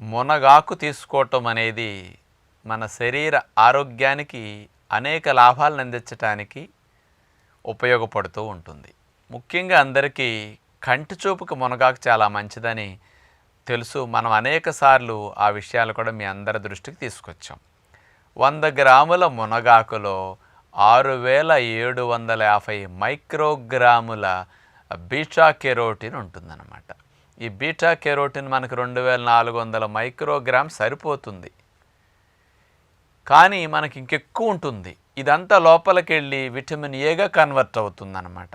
మునగాకు తీసుకోవటం అనేది మన శరీర ఆరోగ్యానికి అనేక లాభాలను అందించటానికి ఉపయోగపడుతూ ఉంటుంది. ముఖ్యంగా అందరికీ కంటి చూపుకు మునగాకు చాలా మంచిదని తెలుసు. మనం అనేక సార్లు ఆ విషయాలు కూడా మీ అందరి దృష్టికి తీసుకొచ్చాం. వంద గ్రాముల మునగాకులో ఆరు వేల ఏడు వందల యాభై మైక్రోగ్రాముల బీటా కెరోటిన్ ఉంటుందన్నమాట. ఈ బీటా కెరోటిన్ మనకు రెండు వేల నాలుగు వందల మైక్రోగ్రామ్ సరిపోతుంది. కానీ మనకి ఇంకెక్కువ ఉంటుంది. ఇదంతా లోపలికి వెళ్ళి విటమిన్ ఏగా కన్వర్ట్ అవుతుందన్నమాట.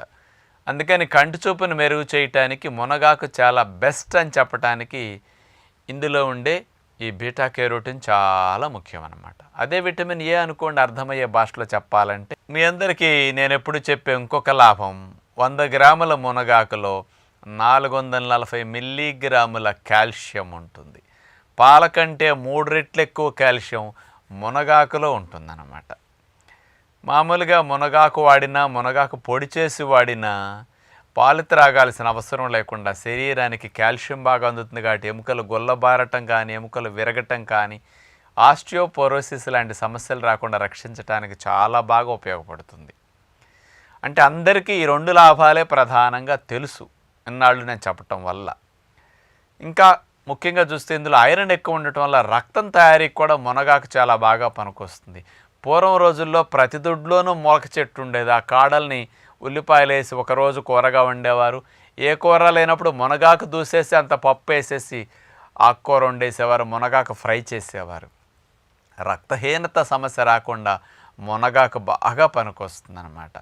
అందుకని కంటి చూపును మెరుగు చేయటానికి మునగాకు చాలా బెస్ట్ అని చెప్పటానికి ఇందులో ఉండే ఈ బీటా కెరోటిన్ చాలా ముఖ్యం అనమాట అదే విటమిన్ ఏ అనుకోండి అర్థమయ్యే భాషలో చెప్పాలంటే మీ అందరికీ నేను ఎప్పుడు చెప్పే ఇంకొక లాభం వంద గ్రాముల మునగాకులో నాలుగు వందల నలభై మిల్లీగ్రాముల కాల్షియం ఉంటుంది. పాల కంటే మూడు రెట్లు ఎక్కువ కాల్షియం మునగాకులో ఉంటుందన్నమాట. మామూలుగా మునగాకు వాడినా మునగాకు పొడి చేసి వాడినా పాలు త్రాగాల్సిన అవసరం లేకుండా శరీరానికి కాల్షియం బాగా అందుతుంది కాబట్టి ఎముకలు గొల్లబారటం కానీ ఎముకలు విరగటం కానీ ఆస్టియోపోరోసిస్ లాంటి సమస్యలు రాకుండా రక్షించడానికి చాలా బాగా ఉపయోగపడుతుంది. అంటే అందరికీ ఈ రెండు లాభాలే ప్రధానంగా తెలుసు. ఇన్నాళ్ళు నేను చెప్పటం వల్ల. ఇంకా ముఖ్యంగా చూస్తే ఇందులో ఐరన్ ఎక్కువ ఉండటం వల్ల రక్తం తయారీకి కూడా మునగాకు చాలా బాగా పనికొస్తుంది. పూర్వం రోజుల్లో ప్రతి దొడ్లోనూ మొలక చెట్టు ఉండేది. ఆ కాడల్ని ఉల్లిపాయలు వేసి ఒకరోజు కూరగా వండేవారు. ఏ కూర లేనప్పుడు మునగాకు దూసేసి అంత పప్పు వేసేసి ఆకుకూర వండేసేవారు. మునగాకు ఫ్రై చేసేవారు. రక్తహీనత సమస్య రాకుండా మునగాకు బాగా పనికొస్తుంది